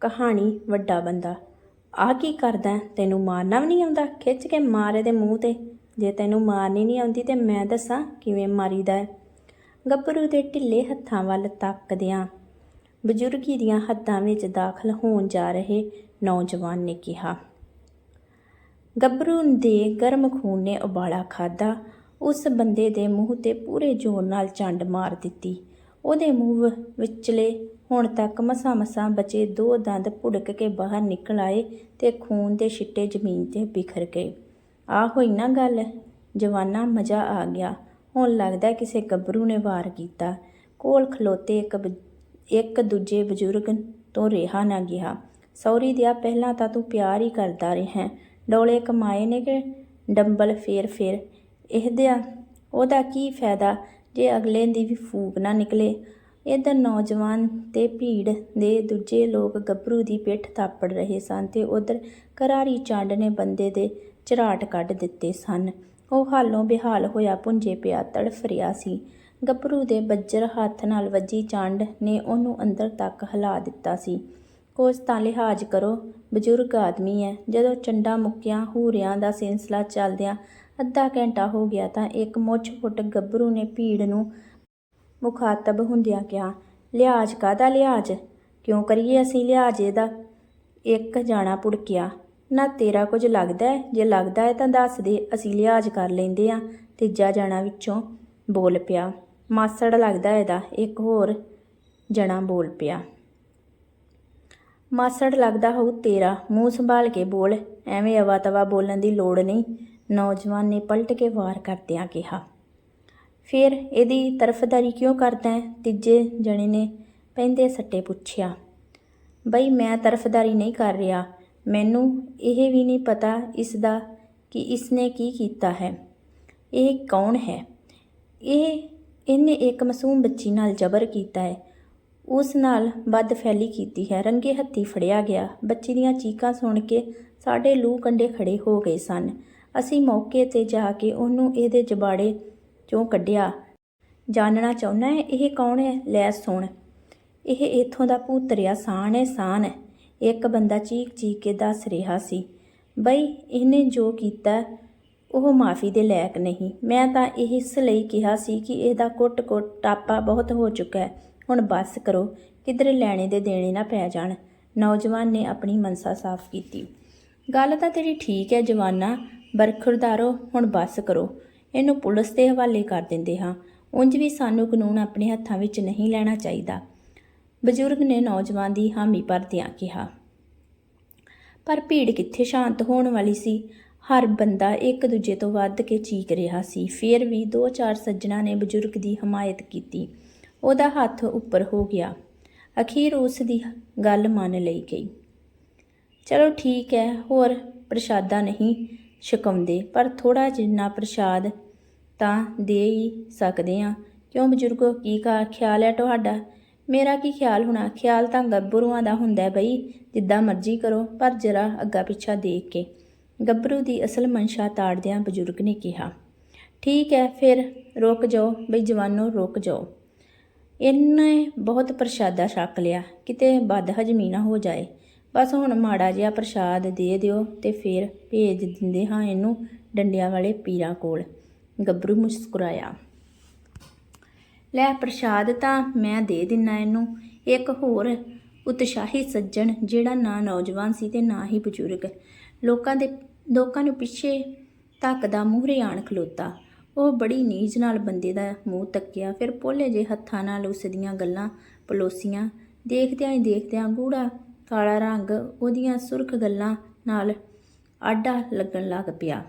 ਕਹਾਣੀ ਵੱਡਾ ਬੰਦਾ। ਆ ਕੀ ਕਰਦਾ ਤੈਨੂੰ ਮਾਰਨਾ ਵੀ ਨਹੀਂ ਆਉਂਦਾ? ਖਿੱਚ ਕੇ ਮਾਰ ਇਹਦੇ ਮੂੰਹ ਤੇ। ਜੇ ਤੈਨੂੰ ਮਾਰਨੀ ਨਹੀਂ ਆਉਂਦੀ ਤੇ ਮੈਂ ਦੱਸਾਂ ਕਿਵੇਂ ਮਾਰੀਦਾ ਹੈ। ਗੱਭਰੂ ਦੇ ਢਿੱਲੇ ਹੱਥਾਂ ਵੱਲ ਤੱਕਦਿਆਂ ਬਜ਼ੁਰਗੀ ਦੀਆਂ ਹੱਦਾਂ ਵਿੱਚ ਦਾਖਲ ਹੋਣ ਜਾ ਰਹੇ ਨੌਜਵਾਨ ਨੇ ਕਿਹਾ, ਗੱਭਰੂ ਦੇ ਗਰਮ ਖੂਨ ਨੇ ਉਬਾਲਾ ਖਾਦਾ ਉਸ ਬੰਦੇ ਦੇ ਮੂੰਹ ਤੇ ਪੂਰੇ ਜ਼ੋਰ ਨਾਲ ਚੰਡ ਮਾਰ ਦਿੱਤੀ। ਉਹਦੇ ਮੂੰਹ ਵਿਚਲੇ ਹੁਣ ਤੱਕ ਮਸਾਂ-ਮਸਾਂ ਬਚੇ ਦੋ ਦੰਦ ਭੁੜਕ ਕੇ ਬਾਹਰ ਨਿਕਲ ਆਏ ਤੇ ਖੂਨ ਦੇ ਛਿੱਟੇ ਜ਼ਮੀਨ ਤੇ ਬਿਖਰ ਗਏ। ਆ ਹੋਈ ਨਾ ਗੱਲ? ਜਵਾਨਾ, ਮਜ਼ਾ ਆ ਗਿਆ। ਹੁਣ ਲੱਗਦਾ ਕਿਸੇ ਗੱਭਰੂ ਨੇ ਵਾਰ ਕੀਤਾ। ਕੋਲ ਖਲੋਤੇ ਇੱਕ ਇੱਕ ਦੂਜੇ ਬਜ਼ੁਰਗ ਤੋਂ ਰਿਹਾ ਨਾ ਗਿਆ। ਸੌਰੀ ਦਿਆ, ਪਹਿਲਾਂ ਤਾਂ ਤੂੰ ਪਿਆਰ ਹੀ ਕਰਦਾ ਰਿਹਾ। ਡੋਲੇ ਕਮਾਏ ਨੇ ਕਿ ਡੰਬਲ ਫੇਰ ਫੇਰ। ਇਹਦਿਆ ਉਹਦਾ ਕੀ ਫਾਇਦਾ? ਜੇ ਅਗਲੇ ਦੀ ਵੀ ਫੂਕ ਨਾ ਨਿਕਲੇ ਇਧਰ ਨੌਜਵਾਨ ਤੇ ਭੀੜ ਦੇ ਦੂਜੇ ਲੋਕ ਗੱਭਰੂ ਦੀ ਪਿੱਠ ਥਾਪੜ ਰਹੇ ਸਨ ਤੇ ਉਧਰ ਕਰਾਰੀ ਚੰਡ ਨੇ ਬੰਦੇ ਦੇ ਚਰਾਟ ਕੱਢ ਦਿੱਤੇ ਸਨ। ਉਹ ਹਾਲੋਂ ਬਿਹਾਲ ਹੋਇਆ ਪੁੰਜੇ ਪਿਆ ਤੜਫ ਰਿਹਾ ਸੀ। ਗੱਭਰੂ ਦੇ ਬੱਜਰ ਹੱਥ ਨਾਲ ਵੱਜੀ ਚੰਡ ਨੇ ਉਹਨੂੰ ਅੰਦਰ ਤੱਕ ਹਿਲਾ ਦਿੱਤਾ ਸੀ। ਕੁਝ ਤਾਂ ਲਿਹਾਜ਼ ਕਰੋ, ਬਜ਼ੁਰਗ ਆਦਮੀ ਹੈ ਜਦੋਂ ਚੰਡਾ ਮੁੱਕਿਆ ਹੂਰਿਆਂ ਦਾ ਸਿਲਸਿਲਾ ਚੱਲਦਿਆਂ ਅੱਧਾ ਘੰਟਾ ਹੋ ਗਿਆ ਤਾਂ ਇੱਕ ਮੁੱਛ ਫੁੱਟ ਗੱਭਰੂ ਨੇ ਭੀੜ ਨੂੰ ਮੁਖਾਤਬ ਹੁੰਦਿਆਂ ਕਿਹਾ ਲਿਹਾਜ਼ ਕਾਦਾ ਲਿਹਾਜ਼ ਕਿਉਂ ਕਰੀਏ ਅਸੀਂ ਲਿਹਾਜ਼ ਇਹਦਾ? ਇੱਕ ਜਾਣਾ ਪੁੜਕਿਆ, ਨਾ ਤੇਰਾ ਕੁਝ ਲੱਗਦਾ ਹੈ? ਜੇ ਲੱਗਦਾ ਹੈ ਤਾਂ ਦੱਸ ਦੇ, ਅਸੀਂ ਲਿਹਾਜ਼ ਕਰ ਲੈਂਦੇ ਆ ਤੀਜਾ ਜਾਣਾ ਵਿੱਚੋਂ ਬੋਲ ਪਿਆ, ਮਾਸੜ ਲੱਗਦਾ ਇਹਦਾ। ਇੱਕ ਹੋਰ ਜਣਾ ਬੋਲ ਪਿਆ, ਮਾਸੜ ਲੱਗਦਾ ਹੋਊ ਤੇਰਾ, ਮੂੰਹ ਸੰਭਾਲ ਕੇ ਬੋਲ। ਐਵੇਂ ਅਵਾ ਤਵਾ ਬੋਲਣ ਦੀ ਲੋੜ ਨਹੀਂ। ਨੌਜਵਾਨ ਨੇ ਪਲਟ ਕੇ ਵਾਰ ਕਰਦਿਆਂ ਕਿਹਾ ਫਿਰ ਇਹਦੀ ਤਰਫਦਾਰੀ ਕਿਉਂ ਕਰਦਾ ਹੈ? ਤੀਜੇ ਜਣੇ ਨੇ ਪੈਂਦੇ ਸੱਟੇ ਪੁੱਛਿਆ। ਬਈ, ਮੈਂ ਤਰਫਦਾਰੀ ਨਹੀਂ ਕਰ ਰਿਹਾ। ਮੈਨੂੰ ਇਹ ਵੀ ਨਹੀਂ ਪਤਾ ਇਸ ਦਾ ਕਿ ਇਸਨੇ ਕੀ ਕੀਤਾ ਹੈ। ਇਹ ਕੌਣ ਹੈ? ਇਹ, ਇਹਨੇ ਇੱਕ ਮਾਸੂਮ ਬੱਚੀ ਨਾਲ ਜ਼ਬਰ ਕੀਤਾ ਹੈ। ਉਸ ਨਾਲ ਬਦਫੈਲੀ ਕੀਤੀ ਹੈ। ਰੰਗੇ ਹੱਥੀ ਫੜਿਆ ਗਿਆ। ਬੱਚੀ ਦੀਆਂ ਚੀਕਾਂ ਸੁਣ ਕੇ ਸਾਡੇ ਲੂ ਕੰਡੇ ਖੜੇ ਹੋ ਗਏ ਸਨ। ਅਸੀਂ ਮੌਕੇ ਤੇ ਜਾ ਕੇ ਉਹਨੂੰ ਇਹਦੇ ਜਬਾੜੇ ਚੋਂ ਕੱਢਿਆ। ਜਾਣਨਾ ਚਾਹੁੰਦਾ ਹੈ ਇਹ ਕੌਣ ਹੈ ਲੈ ਸੁਣ। ਇਹ ਇਥੋਂ ਦਾ ਭੂਤਰਿਆ ਸਾਨ ਹੈ ਸਾਨ। ਹੈ ਇੱਕ ਬੰਦਾ ਚੀਕ ਚੀਕ ਕੇ ਦੱਸ ਰਿਹਾ ਸੀ, ਬਈ, ਇਹਨੇ ਜੋ ਕੀਤਾ, ਉਹ ਮਾਫੀ ਦੇ ਲਾਇਕ ਨਹੀਂ। ਮੈਂ ਤਾਂ ਇਹ ਇਸ ਲਈ ਕਿਹਾ ਸੀ ਕਿ ਇਹਦਾ ਕੁੱਟ-ਕੁੱਟ ਟਾਪਾ ਬਹੁਤ ਹੋ ਚੁੱਕਾ ਹੈ। ਹੁਣ ਬਸ ਕਰੋ, ਕਿਧਰੇ ਲੈਣੇ ਦੇ ਦੇਣੇ ਨਾ ਪੈ ਜਾਣ। ਨੌਜਵਾਨ ਨੇ ਆਪਣੀ ਮਨਸਾ ਸਾਫ਼ ਕੀਤੀ। ਗੱਲ ਤਾਂ ਤੇਰੀ ਠੀਕ ਹੈ ਜਵਾਨਾ, ਬਰਖੁਰਦਾਰੋ, ਹੁਣ ਬਸ ਕਰੋ। ਇਹਨੂੰ ਪੁਲਿਸ ਦੇ ਹਵਾਲੇ ਕਰ ਦਿੰਦੇ ਹਾਂ। ਉਂਝ ਵੀ ਸਾਨੂੰ ਕਾਨੂੰਨ ਆਪਣੇ ਹੱਥਾਂ ਵਿੱਚ ਨਹੀਂ ਲੈਣਾ ਚਾਹੀਦਾ। ਬਜ਼ੁਰਗ ਨੇ ਨੌਜਵਾਨ ਦੀ ਹਾਮੀ ਭਰਦਿਆਂ ਕਿਹਾ, ਪਰ ਭੀੜ ਕਿੱਥੇ ਸ਼ਾਂਤ ਹੋਣ ਵਾਲੀ ਸੀ? ਹਰ ਬੰਦਾ ਇੱਕ ਦੂਜੇ ਤੋਂ ਵੱਧ ਕੇ ਚੀਕ ਰਿਹਾ ਸੀ। ਫਿਰ ਵੀ ਦੋ ਚਾਰ ਸੱਜਣਾ ਨੇ ਬਜ਼ੁਰਗ ਦੀ ਹਮਾਇਤ ਕੀਤੀ। ਉਹਦਾ ਹੱਥ ਉੱਪਰ ਹੋ ਗਿਆ। ਅਖੀਰ ਉਸ ਦੀ ਗੱਲ ਮੰਨ ਲਈ ਗਈ। ਚਲੋ ਠੀਕ ਹੈ, ਹੋਰ ਪ੍ਰਸ਼ਾਦਾ ਨਹੀਂ। ਛਕਾਉਂਦੇ, ਪਰ ਥੋੜਾ ਜਿੰਨਾ ਪ੍ਰਸ਼ਾਦ ਤਾਂ ਦੇ ਹੀ ਸਕਦੇ ਆ ਕਿਉਂ ਬਜ਼ੁਰਗੋ, ਕੀ ਕਾ ਖਿਆਲ ਹੈ ਤੁਹਾਡਾ? ਮੇਰਾ ਕੀ ਖਿਆਲ ਹੋਣਾ? ਖਿਆਲ ਤਾਂ ਗੱਭਰੂਆਂ ਦਾ ਹੁੰਦਾ ਬਈ, ਜਿੱਦਾਂ ਮਰਜ਼ੀ ਕਰੋ, ਪਰ ਜਰਾ ਅੱਗਾ ਪਿੱਛਾ ਦੇਖ ਕੇ। ਗੱਭਰੂ ਦੀ ਅਸਲ ਮਨਸ਼ਾ ਤਾੜਦਿਆਂ ਬਜ਼ੁਰਗ ਨੇ ਕਿਹਾ, ਠੀਕ ਹੈ, ਫਿਰ ਰੁਕ ਜਾਓ, ਬਈ ਜਵਾਨੋ, ਰੁਕ ਜਾਓ। ਇਹਨੇ ਬਹੁਤ ਪ੍ਰਸ਼ਾਦਾ ਛਕ ਲਿਆ। ਕਿਤੇ ਬਦ ਹਜਮੀ ਨਾ ਹੋ ਜਾਏ। ਬਸ ਹੁਣ ਮਾੜਾ ਜਿਹਾ ਪ੍ਰਸ਼ਾਦ ਦੇ ਦਿਓ ਤੇ ਫਿਰ ਭੇਜ ਦਿੰਦੇ ਹਾਂ ਇਹਨੂੰ ਡੰਡਿਆਂ ਵਾਲੇ ਪੀਰਾਂ ਕੋਲ। ਗੱਭਰੂ ਮੁਸਕਰਾਇਆ। ਲੈ ਪ੍ਰਸ਼ਾਦ ਤਾਂ ਮੈਂ ਦੇ ਦਿੰਨਾ ਇਹਨੂੰ। ਇੱਕ ਹੋਰ ਉਤਸ਼ਾਹੀ ਸੱਜਣ ਜਿਹੜਾ ਨਾ ਨੌਜਵਾਨ ਸੀ ਤੇ ਨਾ ਹੀ ਬਜ਼ੁਰਗ। ਲੋਕਾਂ ਦੇ, ਲੋਕਾਂ ਨੂੰ ਪਿੱਛੇ ਧੱਕਦਾ ਮੂਹਰੇ ਆਣ ਖਲੋਤਾ। ਉਹ ਬੜੀ ਨੀਜ ਨਾਲ ਬੰਦੇ ਦਾ ਮੂੰਹ ਤੱਕਿਆ, ਫਿਰ ਪੋਲੇ ਜੇ ਹੱਥਾਂ ਨਾਲ ਉਸ ਦੀਆਂ ਗੱਲਾਂ ਪਲੋਸੀਆਂ। ਦੇਖਦਿਆਂ ਹੀ ਦੇਖਦਿਆਂ ਗੂੜਾ ਕਾਲਾ ਰੰਗ ਉਹਦੀਆਂ ਸੁਰਖ ਗੱਲਾਂ ਨਾਲ ਆਡਾ ਲੱਗਣ ਲੱਗ ਪਿਆ।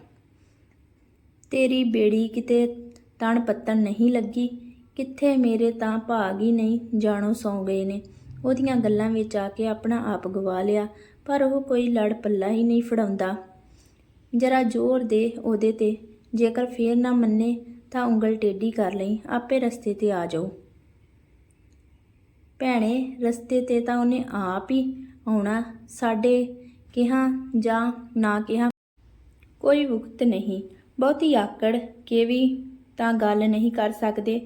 ਤੇਰੀ ਬੇੜੀ ਕਿਤੇ ਤਣ ਪੱਤਣ ਨਹੀਂ ਲੱਗੀ। ਕਿੱਥੇ ਮੇਰੇ ਤਾਂ ਭਾਗ ਹੀ ਨਹੀਂ, ਜਾਣੋ ਸੌ ਗਏ ਨੇ। ਉਹਦੀਆਂ ਗੱਲਾਂ ਵਿੱਚ ਆ ਕੇ ਆਪਣਾ ਆਪ ਗਵਾ ਲਿਆ, ਪਰ ਉਹ ਕੋਈ ਲੜ ਪੱਲਾ ਹੀ ਨਹੀਂ ਫੜਾਉਂਦਾ। ਜਰਾ ਜ਼ੋਰ ਦੇ ਉਹਦੇ ਤੇ, ਜੇਕਰ ਫੇਰ ਨਾ ਮੰਨੇ ਤਾਂ ਉਂਗਲ ਟੇਢੀ ਕਰ ਲਈ, ਆਪੇ ਰਸਤੇ ਤੇ ਆ ਜਾਓ। ਭੈਣੇ, ਰਸਤੇ ਤੇ ਤਾਂ ਉਹਨੇ ਆਪ ਹੀ ਆਉਣਾ ਸਾਡੇ ਕਿਹਾ ਜਾਂ ਨਾ ਕਿਹਾ ਕੋਈ ਵਕਤ ਨਹੀਂ। ਬਹੁਤੀ ਆਕੜ ਕੇ ਵੀ ਤਾਂ ਗੱਲ ਨਹੀਂ ਕਰ ਸਕਦੇ।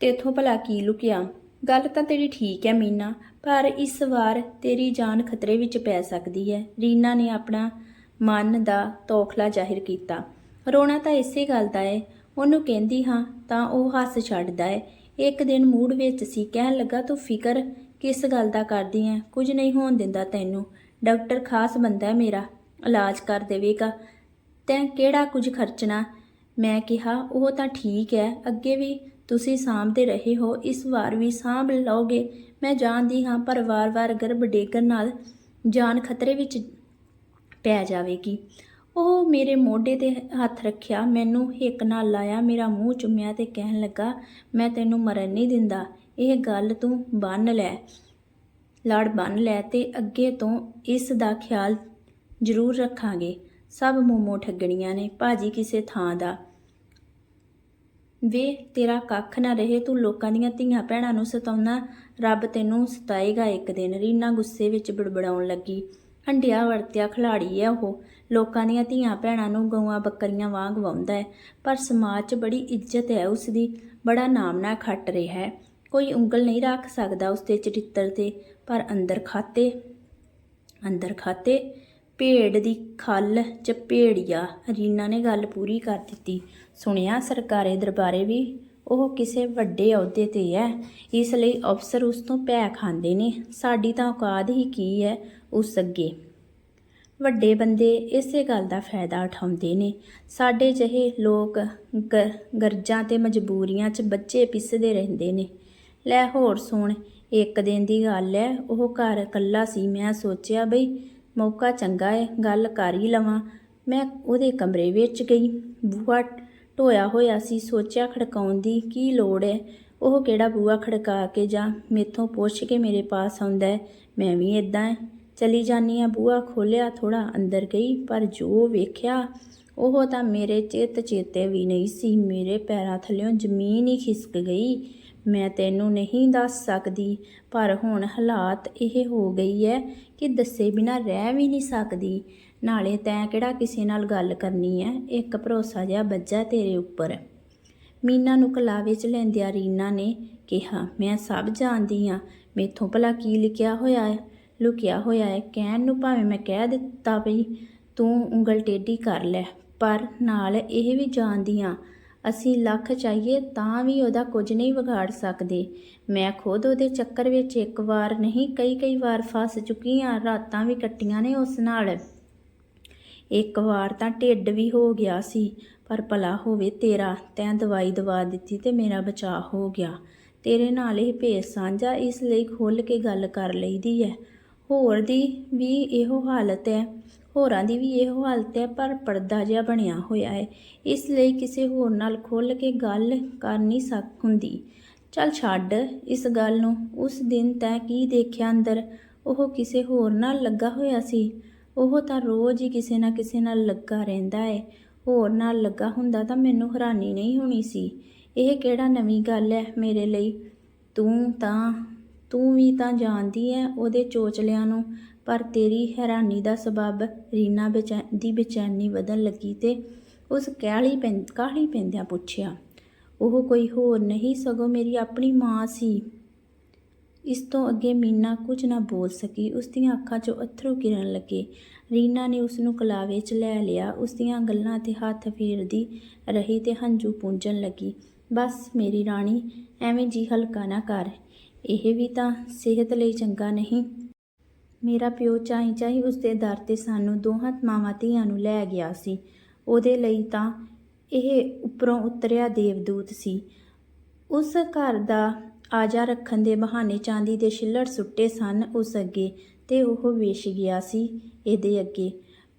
ਤੇਥੋਂ ਭਲਾ ਕੀ ਲੁਕਿਆ? ਗੱਲ ਤਾਂ ਤੇਰੀ ਠੀਕ ਹੈ ਮੀਨਾ, ਪਰ ਇਸ ਵਾਰ ਤੇਰੀ ਜਾਨ ਖਤਰੇ ਵਿੱਚ ਪੈ ਸਕਦੀ ਹੈ ਰੀਨਾ ਨੇ ਆਪਣਾ ਮਨ ਦਾ ਤੌਖਲਾ ਜ਼ਾਹਿਰ ਕੀਤਾ। ਰੋਣਾ ਤਾਂ ਇਸੇ ਗੱਲ ਦਾ ਹੈ ਉਹਨੂੰ ਕਹਿੰਦੀ ਹਾਂ ਤਾਂ ਉਹ ਹੱਸ ਛੱਡਦਾ ਹੈ ਇੱਕ ਦਿਨ ਮੂਡ ਵਿੱਚ ਸੀ, ਕਹਿਣ ਲੱਗਾ, ਤੂੰ ਫਿਕਰ ਕਿਸ ਗੱਲ ਦਾ ਕਰਦੀ ਹੈ ਕੁਝ ਨਹੀਂ ਹੋਣ ਦਿੰਦਾ ਤੈਨੂੰ। ਡਾਕਟਰ ਖਾਸ ਬੰਦਾ ਮੇਰਾ। ਇਲਾਜ ਕਰ ਦੇਵੇਗਾ। ਤੈਂ ਕਿਹੜਾ ਕੁਝ ਖਰਚਣਾ? ਮੈਂ ਕਿਹਾ, ਉਹ ਤਾਂ ਠੀਕ ਹੈ ਅੱਗੇ ਵੀ ਤੁਸੀਂ ਸਾਂਭਦੇ ਰਹੇ ਹੋ। ਇਸ ਵਾਰ ਵੀ ਸਾਂਭ ਲਓਗੇ। ਮੈਂ ਜਾਣਦੀ ਹਾਂ, ਪਰ ਵਾਰ-ਵਾਰ ਗਰਭ ਡੇਗਣ ਨਾਲ ਜਾਨ ਖਤਰੇ ਵਿੱਚ ਪੈ ਜਾਵੇਗੀ। ਉਹ ਮੇਰੇ ਮੋਢੇ ਤੇ ਹੱਥ ਰੱਖਿਆ। ਮੈਨੂੰ ਹਿੱਕ ਨਾਲ ਲਾਇਆ। ਮੇਰਾ ਮੂੰਹ ਚੁੰਮਿਆ ਤੇ ਕਹਿਣ ਲੱਗਾ, ਮੈਂ ਤੈਨੂੰ ਮਰਨ ਨਹੀਂ ਦਿੰਦਾ। ਇਹ ਗੱਲ ਤੂੰ ਬੰਨ ਲੈ। ਲੜ ਬੰਨ ਲੈ ਤੇ ਅੱਗੇ ਤੋਂ ਇਸ ਦਾ ਖਿਆਲ ਜ਼ਰੂਰ ਰੱਖਾਂਗੇ। ਸਭ ਮੋਮੋ ਠੱਗਣੀਆਂ ਨੇ, ਭਾਜੀ ਕਿਸੇ ਥਾਂ ਦਾ। ਵੇ, ਤੇਰਾ ਕੱਖ ਨਾ ਰਹੇ, ਤੂੰ ਲੋਕਾਂ ਦੀਆਂ ਧੀਆਂ ਭੈਣਾਂ ਨੂੰ ਸਤਾਉਣਾ, ਰੱਬ ਤੈਨੂੰ ਸਤਾਏਗਾ ਇੱਕ ਦਿਨ। ਰੀਨਾ ਗੁੱਸੇ ਵਿੱਚ ਬੜਬੜਾਉਣ ਲੱਗੀ। ਹੰਡਿਆ ਵਰਤਿਆ ਖਿਲਾੜੀ ਹੈ ਉਹ। ਲੋਕਾਂ ਦੀਆਂ ਧੀਆਂ ਭੈਣਾਂ ਨੂੰ ਗਊਆਂ ਬੱਕਰੀਆਂ ਵਾਂਗ ਵਾਉਂਦਾ ਹੈ। ਪਰ ਸਮਾਜ 'ਚ ਬੜੀ ਇੱਜ਼ਤ ਹੈ ਉਸ ਦੀ ਬੜਾ ਨਾਮ ਨਾ ਖੱਟ ਰਿਹਾ ਹੈ। ਕੋਈ ਉਂਗਲ ਨਹੀਂ ਰੱਖ ਸਕਦਾ ਉਸ ਦੇ ਚਰਿੱਤਰ ਤੇ, ਪਰ ਅੰਦਰ ਖਾਤੇ ਅੰਦਰ ਖਾਤੇ, ਭੇਡ ਦੀ ਖੱਲ ਚ ਭੇੜੀਆ, ਰੀਨਾ ਨੇ ਗੱਲ ਪੂਰੀ ਕਰ ਦਿੱਤੀ। ਸੁਣਿਆ ਸਰਕਾਰੀ ਦਰਬਾਰੇ ਵੀ, ਉਹ ਕਿਸੇ ਵੱਡੇ ਅਹੁਦੇ ਤੇ ਹੈ ਇਸ ਲਈ ਅਫਸਰ ਉਸ ਤੋਂ ਪੈ ਖਾਂਦੇ ਨੇ, ਸਾਡੀ ਤਾਂ ਔਕਾਤ ਹੀ ਕੀ ਹੈ ਉਸ ਅੱਗੇ। ਵੱਡੇ ਬੰਦੇ ਇਸੇ ਗੱਲ ਦਾ ਫਾਇਦਾ ਉਠਾਉਂਦੇ ਨੇ, ਸਾਡੇ ਜਿਹੇ ਲੋਕ ਗ- ਗਰਜਾਂ ਤੇ ਮਜਬੂਰੀਆਂ 'ਚ ਬੱਚੇ ਪਿਸਦੇ ਰਹਿੰਦੇ ਨੇ। ਲੈ ਹੋਰ ਸੁਣ, ਇੱਕ ਦਿਨ ਦੀ ਗੱਲ ਹੈ ਉਹ ਘਰ ਇਕੱਲਾ ਸੀ, ਮੈਂ ਸੋਚਿਆ ਬਈ ਮੌਕਾ ਚੰਗਾ ਹੈ ਗੱਲ ਕਰ ਹੀ ਲਵਾਂ। ਮੈਂ ਉਹਦੇ ਕਮਰੇ ਵਿੱਚ ਗਈ। ਬੂਹਾ ਢੋਇਆ ਹੋਇਆ ਸੀ, ਸੋਚਿਆ ਖੜਕਾਉਣ ਦੀ ਕੀ ਲੋੜ ਹੈ ਉਹ ਕਿਹੜਾ ਬੂਹਾ ਖੜਕਾ ਕੇ ਜਾਂ ਮੇਥੋਂ ਪੁੱਛ ਕੇ ਮੇਰੇ ਪਾਸ ਆਉਂਦਾ ਮੈਂ ਵੀ ਇਦਾਂ ਚਲੀ ਜਾਨੀ ਆ, ਬੂਹਾ ਖੋਲਿਆ ਥੋੜਾ ਅੰਦਰ ਗਈ, ਪਰ ਜੋ ਵੇਖਿਆ, ਉਹ ਤਾਂ ਮੇਰੇ ਚਿੱਤ ਚੇਤੇ ਵੀ ਨਹੀਂ ਸੀ। ਮੇਰੇ ਪੈਰਾਂ ਥੱਲਿਓਂ ਜ਼ਮੀਨ ਹੀ ਖਿਸਕ ਗਈ। ਮੈਂ ਤੈਨੂੰ ਨਹੀਂ ਦੱਸ ਸਕਦੀ, ਪਰ ਹੁਣ ਹਾਲਾਤ ਇਹ ਹੋ ਗਈ ਹੈ ਕਿ ਦੱਸੇ ਬਿਨਾ ਰਹਿ ਵੀ ਨਹੀਂ ਸਕਦੀ। ਨਾਲੇ ਤੈਂ ਕਿਹੜਾ ਕਿਸੇ ਨਾਲ ਗੱਲ ਕਰਨੀ ਹੈ ਇੱਕ ਭਰੋਸਾ ਜਿਹਾ ਬੱਜਾ ਤੇਰੇ ਉੱਪਰ। ਮੀਨਾ ਨੂੰ ਕਲਾ ਵਿੱਚ ਲੈਂਦਿਆਂ ਰੀਨਾ ਨੇ ਕਿਹਾ, ਮੈਂ ਸਭ ਜਾਣਦੀ ਹਾਂ ਮੇਥੋਂ ਭਲਾ ਕੀ ਲਿਖਿਆ ਹੋਇਆ ਹੈ ਲੁਕਿਆ ਹੋਇਆ ਹੈ ਕਹਿਣ ਨੂੰ ਭਾਵੇਂ ਮੈਂ ਕਹਿ ਦਿੱਤਾ ਵੀ ਤੂੰ ਉਂਗਲ ਟੇਢੀ ਕਰ ਲੈ, ਪਰ ਨਾਲ ਇਹ ਵੀ ਜਾਣਦੀ ਹਾਂ ਅਸੀਂ ਲੱਖ ਚਾਹੀਏ ਤਾਂ ਵੀ ਉਹਦਾ ਕੁਝ ਨਹੀਂ ਵਿਗਾੜ ਸਕਦੇ। ਮੈਂ ਖੁਦ ਉਹਦੇ ਚੱਕਰ ਵਿੱਚ ਇੱਕ ਵਾਰ ਨਹੀਂ, ਕਈ ਕਈ ਵਾਰ ਫਸ ਚੁੱਕੀ ਹਾਂ, ਰਾਤਾਂ ਵੀ ਕੱਟੀਆਂ ਨੇ ਉਸ ਨਾਲ। ਇੱਕ ਵਾਰ ਤਾਂ ਢਿੱਡ ਵੀ ਹੋ ਗਿਆ ਸੀ, ਪਰ ਭਲਾ ਹੋਵੇ ਤੇਰਾ, ਤੈਂ ਦਵਾਈ ਦਵਾ ਦਿੱਤੀ ਤੇ ਮੇਰਾ ਬਚਾਅ ਹੋ ਗਿਆ। ਤੇਰੇ ਨਾਲ ਇਹ ਭੇਸ ਸਾਂਝਾ ਇਸ ਲਈ ਖੁੱਲ ਕੇ ਗੱਲ ਕਰ ਲਈਦੀ ਹੈ ਹੋਰ ਦੀ ਵੀ ਇਹੋ ਹਾਲਤ ਹੈ ਹੋਰਾਂ ਦੀ ਵੀ ਇਹੋ ਹਾਲਤ ਹੈ, ਪਰ ਪਰਦਾ ਜਿਹਾ ਬਣਿਆ ਹੋਇਆ ਹੈ। ਇਸ ਲਈ ਕਿਸੇ ਹੋਰ ਨਾਲ ਖੁੱਲ ਕੇ ਗੱਲ ਕਰ ਨਹੀਂ ਸਕ ਹੁੰਦੀ। ਚੱਲ ਛੱਡ ਇਸ ਗੱਲ ਨੂੰ। ਉਸ ਦਿਨ ਤੈਂ ਕੀ ਦੇਖਿਆ ਅੰਦਰ? ਉਹ ਕਿਸੇ ਹੋਰ ਨਾਲ ਲੱਗਾ ਹੋਇਆ ਸੀ। ਉਹ ਤਾਂ ਰੋਜ਼ ਹੀ ਕਿਸੇ ਨਾ ਕਿਸੇ ਨਾਲ ਲੱਗਾ ਰਹਿੰਦਾ ਹੈ। ਹੋਰ ਨਾਲ ਲੱਗਾ ਹੁੰਦਾ ਤਾਂ ਮੈਨੂੰ ਹੈਰਾਨੀ ਨਹੀਂ ਹੋਣੀ ਸੀ। ਇਹ ਕਿਹੜਾ ਨਵੀਂ ਗੱਲ ਹੈ ਮੇਰੇ ਲਈ? ਤੂੰ ਤਾਂ, ਤੂੰ ਵੀ ਤਾਂ ਜਾਣਦੀ ਹੈ ਉਹਦੇ ਚੋਚਲਿਆਂ ਨੂੰ। ਪਰ ਤੇਰੀ ਹੈਰਾਨੀ ਦਾ ਸਬਬ ਰੀਨਾ ਬੇਚੈ, ਦੀ ਬੇਚੈਨੀ ਵਧਣ ਲੱਗੀ ਤੇ ਉਸ ਕਹਿਲੀ ਪੈਂ, ਕਾਹਲੀ ਪੈਂਦਿਆਂ ਪੁੱਛਿਆ, ਉਹ ਕੋਈ ਹੋਰ ਨਹੀਂ ਸਗੋਂ ਮੇਰੀ ਆਪਣੀ ਮਾਂ ਸੀ। ਇਸ ਤੋਂ ਅੱਗੇ ਮੀਨਾ ਕੁਝ ਨਾ ਬੋਲ ਸਕੀ, ਉਸ ਦੀਆਂ ਅੱਖਾਂ 'ਚੋਂ ਅਥਰੂ ਗਿਰਨ ਲੱਗੇ। ਰੀਨਾ ਨੇ ਉਸ ਨੂੰ ਕਲਾਵੇ 'ਚ ਲੈ ਲਿਆ, ਉਸ ਦੀਆਂ ਗੱਲਾਂ ਤੇ ਹੱਥ ਫੇਰਦੀ ਰਹੀ ਤੇ ਹੰਝੂ ਪੂੰਝਣ ਲੱਗੀ। ਬਸ ਮੇਰੀ ਰਾਣੀ, ਐਵੇਂ ਜੀ ਹਲਕਾ ਨਾ ਕਰ, ਇਹ ਵੀ ਤਾਂ ਸਿਹਤ ਲਈ ਚੰਗਾ ਨਹੀਂ। ਮੇਰਾ ਪਿਓ ਚਾਈ ਚਾਈ ਉਸ ਦੇ ਦਰ ਤੇ ਸਾਨੂੰ ਦੋਹਾਂ ਮਾਵਾਂ ਧੀਆਂ ਨੂੰ ਲੈ ਗਿਆ ਸੀ। ਉਹਦੇ ਲਈ ਤਾਂ ਇਹ ਉੱਪਰੋਂ ਉਤਰਿਆ ਦੇਵਦੂਤ ਸੀ। ਉਸ ਘਰ ਦਾ ਆਜਾ ਰੱਖਣ ਦੇ ਬਹਾਨੇ ਚਾਂਦੀ ਦੇ ਛਿੱਲੜ ਸੁੱਟੇ ਸਨ ਉਸ ਅੱਗੇ ਤੇ ਉਹ ਵੇਚ ਗਿਆ ਸੀ ਇਹਦੇ ਅੱਗੇ।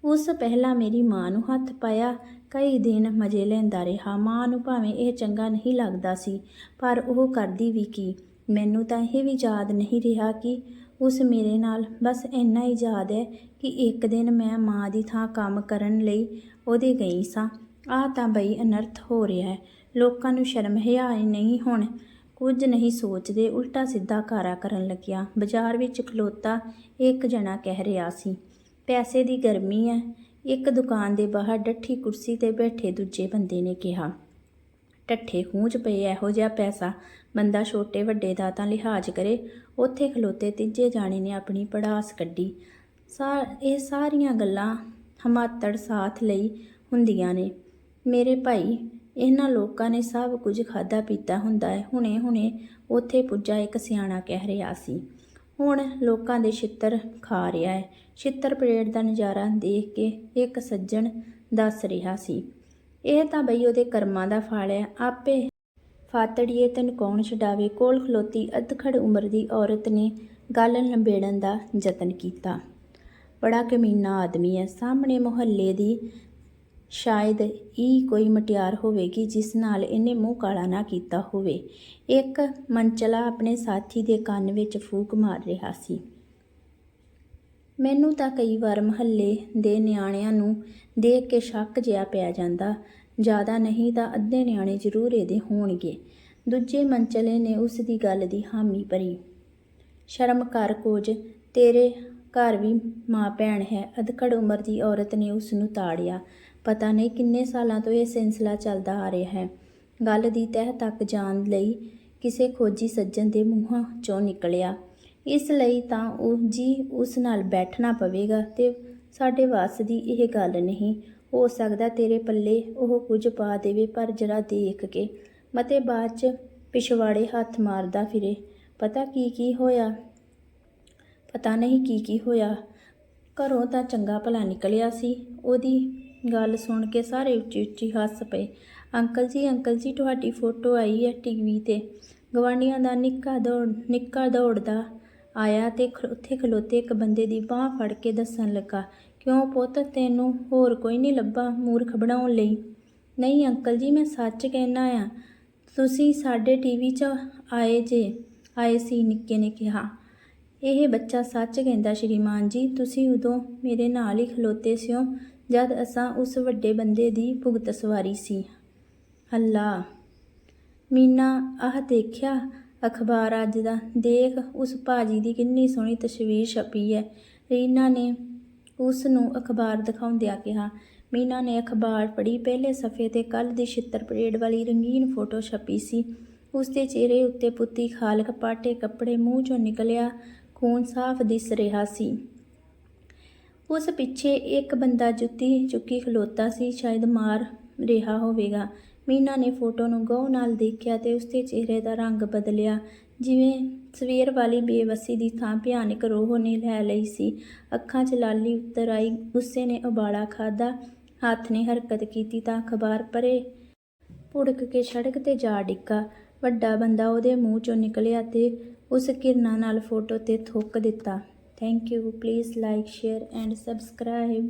ਉਸ ਪਹਿਲਾਂ ਮੇਰੀ ਮਾਂ ਨੂੰ ਹੱਥ ਪਾਇਆ, ਕਈ ਦਿਨ ਮਜ਼ੇ ਲੈਂਦਾ ਰਿਹਾ। ਮਾਂ ਨੂੰ ਭਾਵੇਂ ਇਹ ਚੰਗਾ ਨਹੀਂ ਲੱਗਦਾ ਸੀ, ਪਰ ਉਹ ਕਰਦੀ ਵੀ ਕੀ। ਮੈਨੂੰ ਤਾਂ ਇਹ ਵੀ ਯਾਦ ਨਹੀਂ ਰਿਹਾ ਕਿ ਉਸ ਮੇਰੇ ਨਾਲ। ਬਸ ਇੰਨਾ ਹੀ ਯਾਦ ਹੈ ਕਿ ਇੱਕ ਦਿਨ ਮੈਂ ਮਾਂ ਦੀ ਥਾਂ ਕੰਮ ਕਰਨ ਲਈ ਉਹਦੇ ਗਈ ਸਾਂ। ਆਹ ਤਾਂ ਬਈ ਅਨਰਥ ਹੋ ਰਿਹਾ ਹੈ। ਲੋਕਾਂ ਨੂੰ ਸ਼ਰਮ ਹਿਆ ਨਹੀਂ ਹੁਣ। ਕੁਝ ਨਹੀਂ ਸੋਚਦੇ, ਉਲਟਾ ਸਿੱਧਾ ਕਾਰਾ ਕਰਨ ਲੱਗਿਆ। ਬਾਜ਼ਾਰ ਵਿੱਚ ਖਲੋਤਾ ਇੱਕ ਜਣਾ ਕਹਿ ਰਿਹਾ ਸੀ, ਪੈਸੇ ਦੀ ਗਰਮੀ ਹੈ। ਇੱਕ ਦੁਕਾਨ ਦੇ ਬਾਹਰ ਡੱਠੀ ਕੁਰਸੀ ਤੇ ਬੈਠੇ ਦੂਜੇ ਬੰਦੇ ਨੇ ਕਿਹਾ ਢੱਠੇ ਖੂਹ ਪਏ ਇਹੋ ਜਿਹਾ ਪੈਸਾ, ਬੰਦਾ ਛੋਟੇ ਵੱਡੇ ਦਾ ਤਾਂ ਲਿਹਾਜ਼ ਕਰੇ, ਉੱਥੇ ਖਲੋਤੇ ਤੀਜੇ ਜਾਣੇ ਨੇ ਆਪਣੀ ਪੜਾਸ ਕੱਢੀ। ਸਾ, ਇਹ ਸਾਰੀਆਂ ਗੱਲਾਂ ਹਮਾਤੜ ਸਾਥ ਲਈ ਹੁੰਦੀਆਂ ਨੇ। ਮੇਰੇ ਭਾਈ, ਇਹਨਾਂ ਲੋਕਾਂ ਨੇ ਸਭ ਕੁਝ ਖਾਦਾ ਪੀਤਾ ਹੁੰਦਾ ਹੈ। ਹੁਣੇ ਹੁਣੇ ਉੱਥੇ ਪੁੱਜਾ ਇੱਕ ਸਿਆਣਾ ਕਹਿ ਰਿਹਾ ਸੀ। ਹੁਣ ਲੋਕਾਂ ਦੇ ਛਿੱਤਰ ਖਾ ਰਿਹਾ ਹੈ। ਛਿੱਤਰ ਪਰੇਡ ਦਾ ਨਜ਼ਾਰਾ ਦੇਖ ਕੇ ਇੱਕ ਸੱਜਣ ਦੱਸ ਰਿਹਾ ਸੀ। ਇਹ ਤਾਂ ਬਈ ਉਹਦੇ ਕਰਮਾਂ ਦਾ ਫਲ ਹੈ, ਆਪੇ। ਫਾਤੜੀਏ ਤੈਨੂੰ ਕੌਣ ਛਡਾਵੇ? ਕੋਲ ਖਲੋਤੀ ਅਧਖੜ ਉਮਰ ਦੀ ਔਰਤ ਨੇ ਗੱਲ ਲੰਬੇੜਨ ਦਾ ਯਤਨ ਕੀਤਾ। ਬੜਾ ਕਮੀਨਾ ਆਦਮੀ ਹੈ। ਸਾਹਮਣੇ ਮੁਹੱਲੇ ਦੀ ਸ਼ਾਇਦ ਇਹ ਕੋਈ ਮਟਿਆਰ ਹੋਵੇਗੀ, ਜਿਸ ਨਾਲ ਇਹਨੇ ਮੂੰਹ ਕਾਲਾ ਨਾ ਕੀਤਾ ਹੋਵੇ। ਇੱਕ ਮੰਚਲਾ ਆਪਣੇ ਸਾਥੀ ਦੇ ਕੰਨ ਵਿੱਚ ਫੂਕ ਮਾਰ ਰਿਹਾ ਸੀ। ਮੈਨੂੰ ਤਾਂ ਕਈ ਵਾਰ ਮਹੱਲੇ ਦੇ ਨਿਆਣਿਆਂ ਨੂੰ ਦੇਖ ਕੇ ਸ਼ੱਕ ਜਿਹਾ ਪੈ ਜਾਂਦਾ, ਜ਼ਿਆਦਾ ਨਹੀਂ ਤਾਂ ਅੱਧੇ ਨਿਆਣੇ ਜ਼ਰੂਰ ਇਹਦੇ ਹੋਣਗੇ। ਦੂਜੇ ਮੰਚਲੇ ਨੇ ਉਸ ਦੀ ਗੱਲ ਦੀ ਹਾਮੀ ਭਰੀ। ਸ਼ਰਮ ਕਰ ਕੁਝ, ਤੇਰੇ ਘਰ ਵੀ ਮਾਂ ਭੈਣ ਹੈ, ਅਧਖੜ ਉਮਰ ਦੀ ਔਰਤ ਨੇ ਉਸ ਨੂੰ ਤਾੜਿਆ। ਪਤਾ ਨਹੀਂ ਕਿੰਨੇ ਸਾਲਾਂ ਤੋਂ ਇਹ ਸਿਲਸਿਲਾ ਚੱਲਦਾ ਆ ਰਿਹਾ ਹੈ। ਗੱਲ ਦੀ ਤਹਿ ਤੱਕ ਜਾਣ ਲਈ ਕਿਸੇ ਖੋਜੀ ਸੱਜਣ ਦੇ ਮੂੰਹਾਂ ਚੋਂ ਨਿਕਲਿਆ। ਇਸ ਲਈ ਤਾਂ ਉਹ ਜੀ ਉਸ ਨਾਲ ਬੈਠਣਾ ਪਵੇਗਾ ਤੇ ਸਾਡੇ ਵਾਸ ਦੀ ਇਹ ਗੱਲ ਨਹੀਂ। ਹੋ ਸਕਦਾ ਤੇਰੇ ਪੱਲੇ ਉਹ ਕੁਝ ਪਾ ਦੇਵੇ, ਪਰ ਜਰਾ ਦੇਖ ਕੇ ਮਤੇ ਬਾਅਦ ਚ ਪਿਛਵਾੜੇ ਹੱਥ ਮਾਰਦਾ ਫਿਰੇ। ਪਤਾ ਕੀ ਕੀ ਹੋਇਆ? ਪਤਾ ਨਹੀਂ ਕੀ ਕੀ ਹੋਇਆ। ਘਰੋਂ ਤਾਂ ਚੰਗਾ ਭਲਾ ਨਿਕਲਿਆ ਸੀ। ਉਹਦੀ ਗੱਲ ਸੁਣ ਕੇ ਸਾਰੇ ਉੱਚੀ ਉੱਚੀ ਹੱਸ ਪਏ। ਅੰਕਲ ਜੀ ਅੰਕਲ ਜੀ, ਤੁਹਾਡੀ ਫੋਟੋ ਆਈ ਹੈ ਟੀਵੀ ਤੇ। ਗਵਾਂਢੀਆਂ ਦਾ ਨਿੱਕਾ ਦੌੜ, ਨਿੱਕਾ ਦੌੜਦਾ ਆਇਆ ਤੇ ਉੱਥੇ ਖਲੋਤੇ ਇੱਕ ਬੰਦੇ ਦੀ ਬਾਹ ਫੜ ਕੇ ਦੱਸਣ ਲੱਗਾ, ਕਿਉਂ ਪੁੱਤ, ਤੈਨੂੰ ਹੋਰ ਕੋਈ ਨਹੀਂ ਲੱਭਾ ਮੂਰਖ ਬਣਾਉਣ ਲਈ? ਨਹੀਂ ਅੰਕਲ ਜੀ, ਮੈਂ ਸੱਚ ਕਹਿਣਾ ਆ, ਤੁਸੀਂ ਸਾਡੇ ਟੀਵੀ 'ਚ ਆਏ ਜੇ, ਆਏ ਸੀ, ਨਿੱਕੇ ਨੇ ਕਿਹਾ। ਇਹ ਬੱਚਾ ਸੱਚ ਕਹਿੰਦਾ, ਸ਼੍ਰੀਮਾਨ ਜੀ, ਤੁਸੀਂ ਉਦੋਂ ਮੇਰੇ ਨਾਲ ਹੀ ਖਲੋਤੇ ਸਿਓ, ਜਦ ਅਸਾਂ ਉਸ ਵੱਡੇ ਬੰਦੇ ਦੀ ਭੁਗਤ ਸਵਾਰੀ ਸੀ। ਅੱਲਾ, ਮੀਨਾ, ਆਹ ਦੇਖਿਆ ਅਖਬਾਰ ਅੱਜ ਦਾ। ਦੇਖ, ਉਸ ਭਾਜੀ ਦੀ ਕਿੰਨੀ ਸੋਹਣੀ ਤਸਵੀਰ ਛਪੀ ਹੈ ਰੀਨਾ ਨੇ ਉਸ ਨੂੰ ਅਖਬਾਰ ਦਿਖਾਉਂਦਿਆਂ ਕਿਹਾ, ਮੀਨਾ ਨੇ ਅਖਬਾਰ ਪੜ੍ਹੀ, ਪਹਿਲੇ ਸਫ਼ੇ ਤੇ ਕੱਲ ਦੀ ਛਿੱਤਰ ਪਰੇਡ ਵਾਲੀ ਰੰਗੀਨ ਫੋਟੋ ਛਪੀ ਸੀ। ਉਸ ਦੇ ਚਿਹਰੇ ਉੱਤੇ ਪੁੱਤੀ ਖਾਲਕ ਪਾਟੇ ਕੱਪੜੇ ਮੂੰਹ ਚੋਂ ਨਿਕਲਿਆ, ਖੂਨ ਸਾਫ਼ ਦਿਸ ਰਿਹਾ ਸੀ। ਉਸ ਪਿੱਛੇ ਇੱਕ ਬੰਦਾ ਜੁੱਤੀ ਚੁੱਕੀ ਖਲੋਤਾ ਸੀ, ਸ਼ਾਇਦ ਮਾਰ ਰਿਹਾ ਹੋਵੇਗਾ। ਮੀਨਾ ਨੇ ਫੋਟੋ ਨੂੰ ਗੌਰ ਨਾਲ ਦੇਖਿਆ ਤੇ ਉਸਦੇ ਚਿਹਰੇ ਦਾ ਰੰਗ ਬਦਲਿਆ। ਜਿਵੇਂ ਸਵੇਰ ਵਾਲੀ ਬੇਵਸੀ ਦੀ ਥਾਂ ਭਿਆਨਕ ਰੋਹ ਨੇ ਲੈ ਲਈ ਸੀ। ਅੱਖਾਂ 'ਚ ਲਾਲੀ ਉੱਤਰ ਆਈ। ਗੁੱਸੇ ਨੇ ਉਬਾਲਾ ਖਾਦਾ ਹੱਥ ਨੇ ਹਰਕਤ ਕੀਤੀ ਤਾਂ ਅਖਬਾਰ ਪਰੇ ਭੁੜਕ ਕੇ ਸੜਕ ਤੇ ਜਾ ਡਿੱਗਾ। ਵੱਡਾ ਬੰਦਾ ਉਹਦੇ ਮੂੰਹ ਚੋਂ ਨਿਕਲਿਆ ਤੇ ਉਸ ਕਿਰਨਾਂ ਨਾਲ ਫੋਟੋ ਤੇ ਥੁੱਕ ਦਿੱਤਾ। Thank you please like share and subscribe